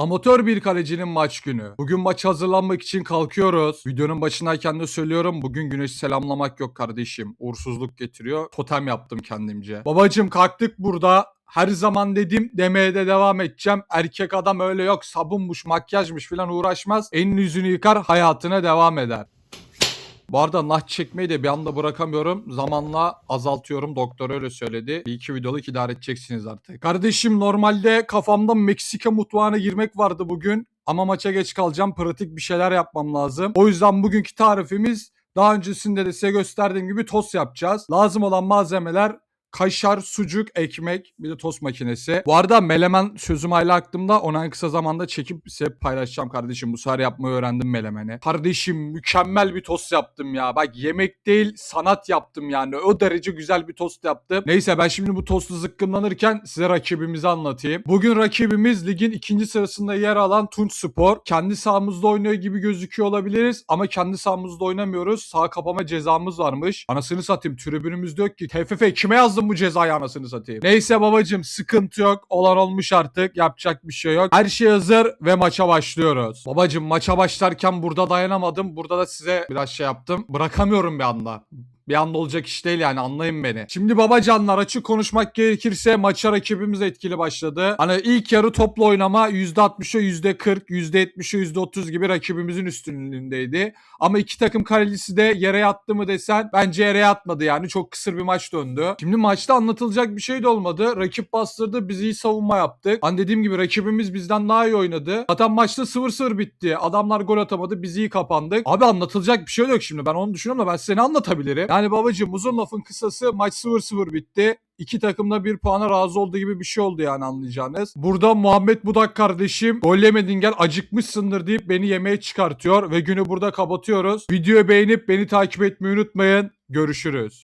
Amatör bir kalecinin maç günü. Bugün maç hazırlanmak için kalkıyoruz. Videonun başındayken de söylüyorum. Bugün güneşi selamlamak yok kardeşim. Uğursuzluk getiriyor. Totem yaptım kendimce. Babacım kalktık burada. Her zaman dedim demeye de devam edeceğim. Erkek adam öyle yok sabunmuş makyajmış falan uğraşmaz. Elini yüzünü yıkar hayatına devam eder. Bu arada nah çekmeyi de bir anda bırakamıyorum. Zamanla azaltıyorum. Doktor öyle söyledi. Bir iki videoluk idare edeceksiniz artık. Kardeşim normalde kafamda Meksika mutfağına girmek vardı bugün. Ama maça geç kalacağım. Pratik bir şeyler yapmam lazım. O yüzden bugünkü tarifimiz daha öncesinde de size gösterdiğim gibi tost yapacağız. Lazım olan malzemeler kaşar, sucuk, ekmek, bir de tost makinesi. Bu arada melemen sözüm hala aklımda. Onu en kısa zamanda çekip size paylaşacağım kardeşim. Bu sefer yapmayı öğrendim melemeni. Kardeşim mükemmel bir tost yaptım ya. Bak yemek değil sanat yaptım yani. O derece güzel bir tost yaptım. Neyse ben şimdi bu tostu zıkkımlanırken size rakibimizi anlatayım. Bugün rakibimiz ligin ikinci sırasında yer alan Tunç Spor. Kendi sahamızda oynuyor gibi gözüküyor olabiliriz ama kendi sahamızda oynamıyoruz. Sağ kapama cezamız varmış. Anasını satayım tribünümüz diyor ki TFF kime yazdın bu cezayı anasını satayım. Neyse babacım sıkıntı yok. Olan olmuş artık. Yapacak bir şey yok. Her şey hazır ve maça başlıyoruz. Babacım maça başlarken burada dayanamadım. Burada da size biraz şey yaptım. Bırakamıyorum bir anda. Bir anda olacak iş değil yani anlayın beni. Şimdi babacanlar açık konuşmak gerekirse maça rakibimiz etkili başladı. Hani ilk yarı toplu oynama %60'a %40, %70'e %30 gibi rakibimizin üstünlüğündeydi. Ama iki takım kalecisi de yere yattı mı desen bence yere yatmadı yani. Çok kısır bir maç döndü. Şimdi maçta anlatılacak bir şey de olmadı. Rakip bastırdı biz iyi savunma yaptık. Hani dediğim gibi rakibimiz bizden daha iyi oynadı. Zaten maçta 0-0 bitti. Adamlar gol atamadı biz iyi kapandık. Abi anlatılacak bir şey yok şimdi. Ben onu düşünüyorum da ben size ne anlatabilirim? Yani babacığım uzun lafın kısası maç 0-0 bitti. İki takım da bir puana razı olduğu gibi bir şey oldu yani anlayacağınız. Burada Muhammed Budak kardeşim gol yemedin gel acıkmışsındır deyip beni yemeğe çıkartıyor ve günü burada kapatıyoruz. Videoyu beğenip beni takip etmeyi unutmayın. Görüşürüz.